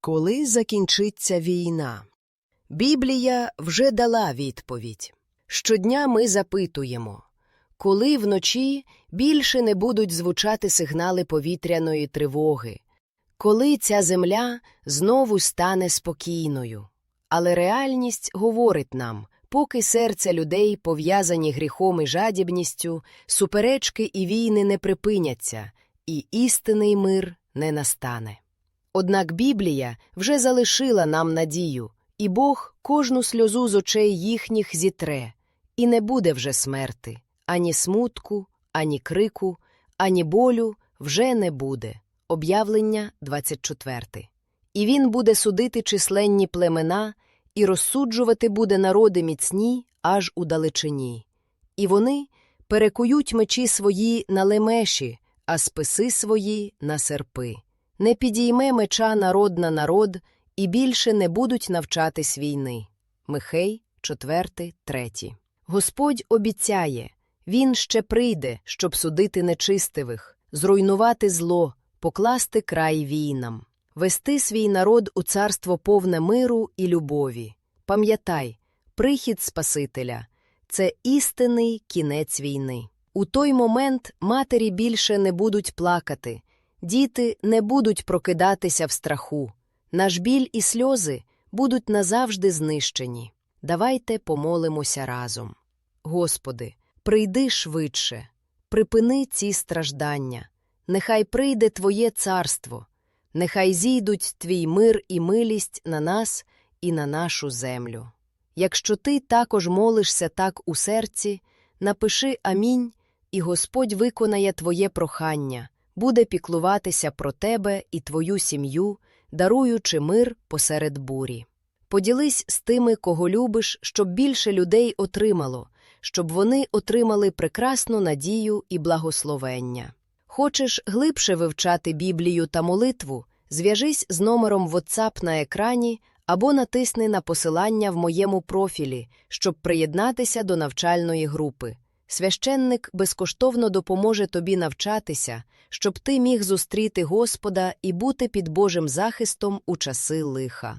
Коли закінчиться війна? Біблія вже дала відповідь. Щодня ми запитуємо, коли вночі більше не будуть звучати сигнали повітряної тривоги, коли ця земля знову стане спокійною. Але реальність говорить нам, поки серця людей, пов'язані гріхом і жадібністю, суперечки і війни не припиняться, і істинний мир не настане. Однак Біблія вже залишила нам надію, і Бог кожну сльозу з очей їхніх зітре, і не буде вже смерти, ані смутку, ані крику, ані болю вже не буде. Об'явлення 24. І він буде судити численні племена, і розсуджувати буде народи міцні аж у далечині. І вони перекують мечі свої на лемеші, а списи свої на серпи. Не підійме меча народ на народ, і більше не будуть навчатись війни. Михей, 4, 3. Господь обіцяє, Він ще прийде, щоб судити нечистивих, зруйнувати зло, покласти край війнам, вести свій народ у царство повне миру і любові. Пам'ятай, прихід Спасителя це істинний кінець війни. У той момент матері більше не будуть плакати, діти не будуть прокидатися в страху, наш біль і сльози будуть назавжди знищені. Давайте помолимося разом. Господи, прийди швидше, припини ці страждання, нехай прийде Твоє царство, нехай зійдуть Твій мир і милість на нас і на нашу землю. Якщо ти також молишся так у серці, напиши Амінь, і Господь виконає твоє прохання, буде піклуватися про тебе і твою сім'ю, даруючи мир посеред бурі. Поділись з тими, кого любиш, щоб більше людей отримало, щоб вони отримали прекрасну надію і благословення. Хочеш глибше вивчати Біблію та молитву? Зв'яжись з номером WhatsApp на екрані або натисни на посилання в моєму профілі, щоб приєднатися до навчальної групи. Священник безкоштовно допоможе тобі навчатися, щоб ти міг зустріти Господа і бути під Божим захистом у часи лиха.